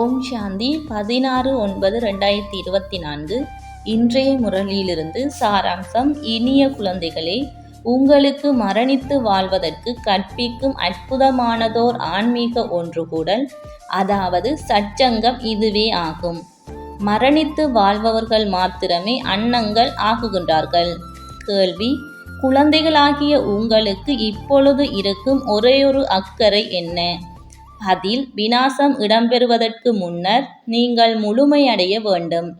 ஓம் சாந்தி பதினாறு ஒன்பது ரெண்டாயிரத்தி இருபத்தி நான்கு. இன்றைய முரளியிலிருந்து சாராம்சம். இனிய குழந்தைகளே உங்களுக்கு மரணித்து வாழ்வதற்கு கற்பிக்கும் அற்புதமானதோர் ஆன்மீக ஒன்றுகூடல் அதாவது சச்சங்கம் இதுவே ஆகும். மரணித்து வாழ்பவர்கள் மாத்திரமே அன்னங்கள் ஆகுகின்றார்கள். கேள்வி குழந்தைகளாகிய உங்களுக்கு இப்பொழுது இருக்கும் ஒரேயொரு அக்கறை என்ன? அதில் விநாசம் இடம்பெறுவதற்கு முன்னர் நீங்கள் முழுமையடைய வேண்டும்.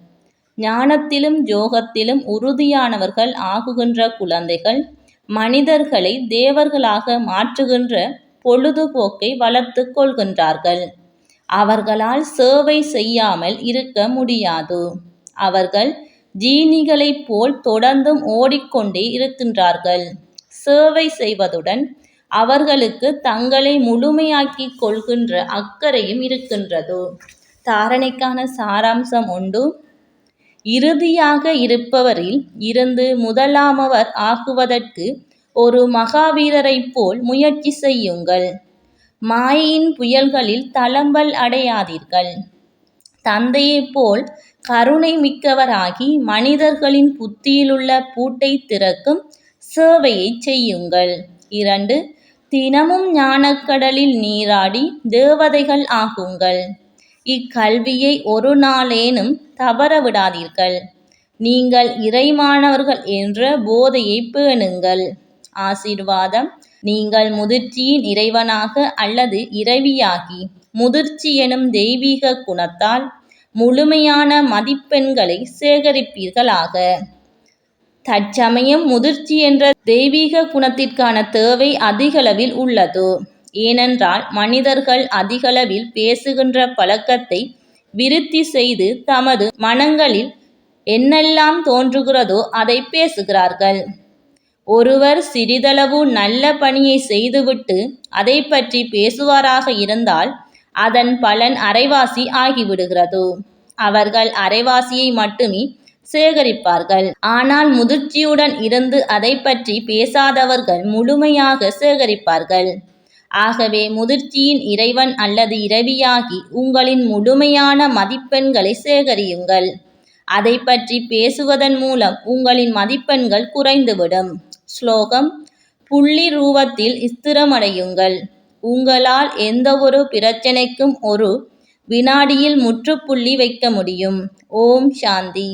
ஞானத்திலும் யோகத்திலும் உறுதியானவர்கள் ஆகுகின்ற குழந்தைகள் மனிதர்களை தேவர்களாக மாற்றுகின்ற பொழுதுபோக்கை வளர்த்து கொள்கின்றார்கள். அவர்களால் சேவை செய்யாமல் இருக்க முடியாது. அவர்கள் ஜீனிகளைப் போல் தொடர்ந்தும் ஓடிக்கொண்டே இருக்கின்றார்கள். சேவை செய்வதுடன் அவர்களுக்கு தங்களை முழுமையாக்கிக் கொள்கின்ற அக்கறையும் இருக்கின்றது. தாரணைக்கான சாராம்சம் உண்டு. இறுதியாக இருப்பவரில் இருந்து முதலாமவர் ஆகுவதற்கு ஒரு மகாவீரரைப் போல் முயற்சி செய்யுங்கள். மாயையின் புயல்களில் தளம்பல் அடையாதீர்கள். தந்தையைப் போல் கருணை மிக்கவராகி மனிதர்களின் புத்தியிலுள்ள பூட்டை திறக்கும் சேவையை செய்யுங்கள். இரண்டு தினமும் ஞானக்கடலில் நீராடி தேவதைகள் ஆகுங்கள். இக்கல்வியை ஒரு நாளேனும் தவற விடாதீர்கள். நீங்கள் இறைமானவர்கள் என்ற போதையை பேணுங்கள். ஆசீர்வாதம் நீங்கள் முதிர்ச்சியின் இறைவனாக அல்லது இறைவியாகி முதிர்ச்சி எனும் தெய்வீக குணத்தால் முழுமையான மதிப்பெண்களை சேகரிப்பீர்களாக. தற்சமயம் முதிர்ச்சி என்ற தெய்வீக குணத்திற்கான தேவை அதிகளவில் உள்ளது. ஏனென்றால் மனிதர்கள் அதிகளவில் பேசுகின்ற பழக்கத்தை விருத்தி செய்து தமது மனங்களில் என்னெல்லாம் தோன்றுகிறதோ அதை பேசுகிறார்கள். ஒருவர் சிறிதளவு நல்ல பணியை செய்துவிட்டு அதை பற்றி பேசுவாராக இருந்தால் அதன் பலன் அரைவாசி ஆகிவிடுகிறது. அவர்கள் அரைவாசியை மட்டுமே சேகரிப்பார்கள். ஆனால் முதிர்ச்சியுடன் இருந்து அதை பற்றி பேசாதவர்கள் முழுமையாக சேகரிப்பார்கள். ஆகவே முதிர்ச்சியின் இறைவன் அல்லது இரவியாகி உங்களின் முழுமையான மதிப்பெண்களை சேகரியுங்கள். அதை பற்றி பேசுவதன் மூலம் உங்களின் மதிப்பெண்கள் குறைந்துவிடும். ஸ்லோகம் புள்ளி ரூபத்தில் ஸ்திரமடையுங்கள். உங்களால் எந்த ஒரு பிரச்சனைக்கும் ஒரு வினாடியில் முற்றுப்புள்ளி வைக்க முடியும். ஓம் சாந்தி.